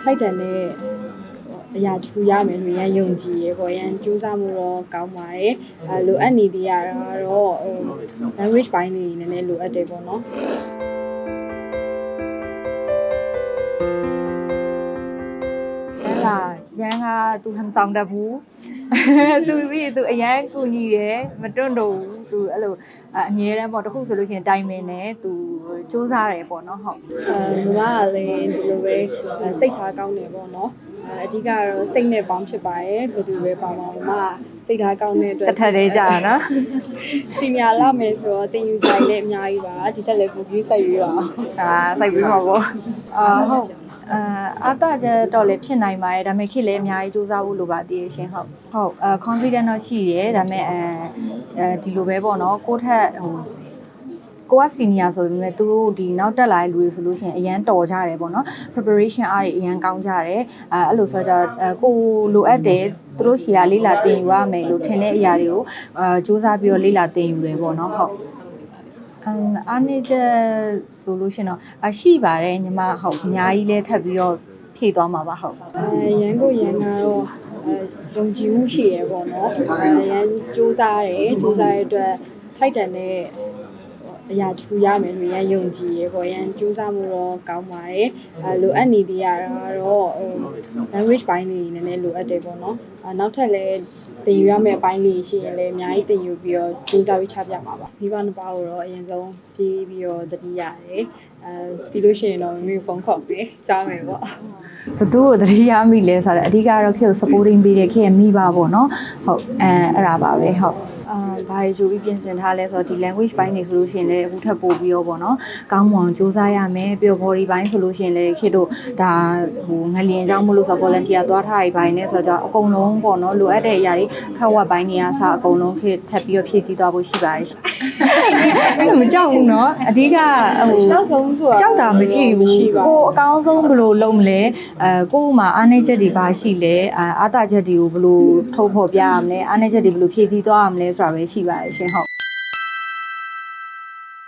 ထိုက်တန်တဲ့အရာတစ်ခုရမယ်လို့ရန်ယုံကြည်ရေပေါ့ရန်ကြိုးစားမှုတော့ကောင်းပါတယ်အဲလိုအပ်နေသေးရတာတော့ဟို language ဘိုင်းနေနည်းနည်းလိုအပ်တယ်ပေါ့နော် ကရန်ကသူဟမ်ဆောင်တတ်ဘူးသူပြီးသူအရန်ကူညီတယ်မတွန့်တော့ဘူးသူအဲ့လိုအငြင်းတမ်းပေါ့တခုဆိုလို့ရှိရင်တိုင်ပင်တယ်သူစူးစားတယ်ပေါ့နော်ဟုတ်အဲမမကလည်းဒီလိုပဲအဲစိတ်ထားကောင်းတယ်ပေါ့နော်အဲအဓိကတော့စိတ်နဲ့ပေါင်းဖြစ်ပါတယ်ဘယ်သူပဲပါပါမမစိတ်ထားကောင်းတဲ့အတွက်တစ်ထပ်လေးကြာနော်စီနီယာလာမယ်ဆိုတော့တင်ယူဆိုင်လည်းအများကြီးပါဒီချက်လည်းပုံကြီးစိုက်ရွေးပါအောင်ဒါစိုက်ပြီးမှာပေါ့အာဟုတ် အာအတကြတော့လည်းဖြစ်နိုင်ပါတယ်ဒါပေမဲ့ခစ်လည်းအများကြီးစူးစမ်းဖို့လိုပါသေးရဲ့ရှင်ဟုတ်ဟုတ်အာ confident တော့ရှိတယ်ဒါပေမဲ့အဲအဲဒီလိုပဲပေါ့နော်ကိုယ့်ထက်ဟိုကိုက senior ဆိုပေမဲ့သူတို့ဒီနောက်တက်လာတဲ့လူတွေဆိုလို့ရှိရင်အရန်တော်ကြတယ်ပေါ့နော် preparation အားတွေအရန်ကောင်းကြတယ်အဲအဲ့လိုဆိုတော့အဲကိုလိုအပ်တယ်သူတို့ရှီကလေးလာတင်ယူရမယ်လို့ထင်တဲ့အရာတွေကိုအဲစူးစမ်းပြီးတော့လေးလာတင်ယူတယ်ပေါ့နော်ဟုတ် အမ်အားနေချက်ဆိုလို့ရှိရင်တော့အရှိပါတယ်ညီမဟုတ်အများကြီးလဲထပ်ပြီးတော့ဖြည့်သွားမှာပါဟုတ်အဲရန်ကိုရန်ကတော့အဲယုံကြည်မှုရှိရပေါ့နော်အဲရန်စူးစားတယ်စူးစားရတဲ့အတွက်ထိုက်တန်တဲ့ အရာတစ်ခုရမယ်လို့ရန်ယုံကြည်ရေပေါ့ရန်စူးစားမှုတော့ကောင်းပါတယ်အဲလိုအပ်နေသေးရတာတော့ဟို language ဘိုင်းနေနည်းနည်းလိုအပ်တယ်ပေါ့နော်အဲနောက်ထပ်လည်းတင်ယူရမယ့်အပိုင်းလေးရှိရင်လည်းအများကြီးတင်ယူပြီးတော့စူးစားပြီးချပြမှာပါမိဘနှစ်ပါးကိုတော့အရင်ဆုံးပြေးပြီးတော့တတိရတယ်အဲပြီးလို့ရှိရင်တော့မိမိဖုန်းခေါ်ပြီးကြားမယ်ပေါ့ဘသူ့ကိုသတိရမိလဲဆိုတော့အဓိကတော့ခေတ်ကို supporting ပေးတဲ့ခေတ်ရဲ့မိဘပေါ့နော်ဟုတ်အဲအဲ့ဒါပါပဲဟုတ် အာဘာကြိုပြီးပြင်ဆင်ထားလဲဆိုတော့ဒီ language ဘိုင်းနေဆိုလို့ရှိရင်လည်းအခုထပ်ပို့ပြီးတော့ပေါ့နော်ကောင်းမွန်စူးစမ်းရမယ်ပြီးတော့ body ဘိုင်းဆိုလို့ရှိရင်လည်းခေတ်တို့ဒါဟိုငလျင်အကြောင်းမလို့ဆိုတော့ volunteer သွားထားတဲ့ဘိုင်းနဲ့ဆိုတော့အကုန်လုံးပေါ့နော်လိုအပ်တဲ့အရာတွေခက်ဝက်ဘိုင်းနေရစအကုန်လုံးခေတ်ထပ်ပြီးတော့ဖြည့်ဆည်းသွားဖို့ရှိပါတယ်ရှင်အဲ့လိုမကြောက်ဘူးနော်အဓိကဟိုကြောက်ဆုံးဆိုတာကြောက်တာမရှိဘူးမရှိပါဘူးကိုအကောင်းဆုံးဘယ်လိုလုပ်မလဲအဲကို့မှာအားနည်းချက်တွေပါရှိလဲအာအားတာချက်တွေကိုဘယ်လိုထုတ်ဖော်ပြရမလဲအားနည်းချက်တွေဘယ်လိုဖြည့်ဆည်းသွားရမလဲဆိုတာပဲရှိပါတယ်ရှင်ဟုတ်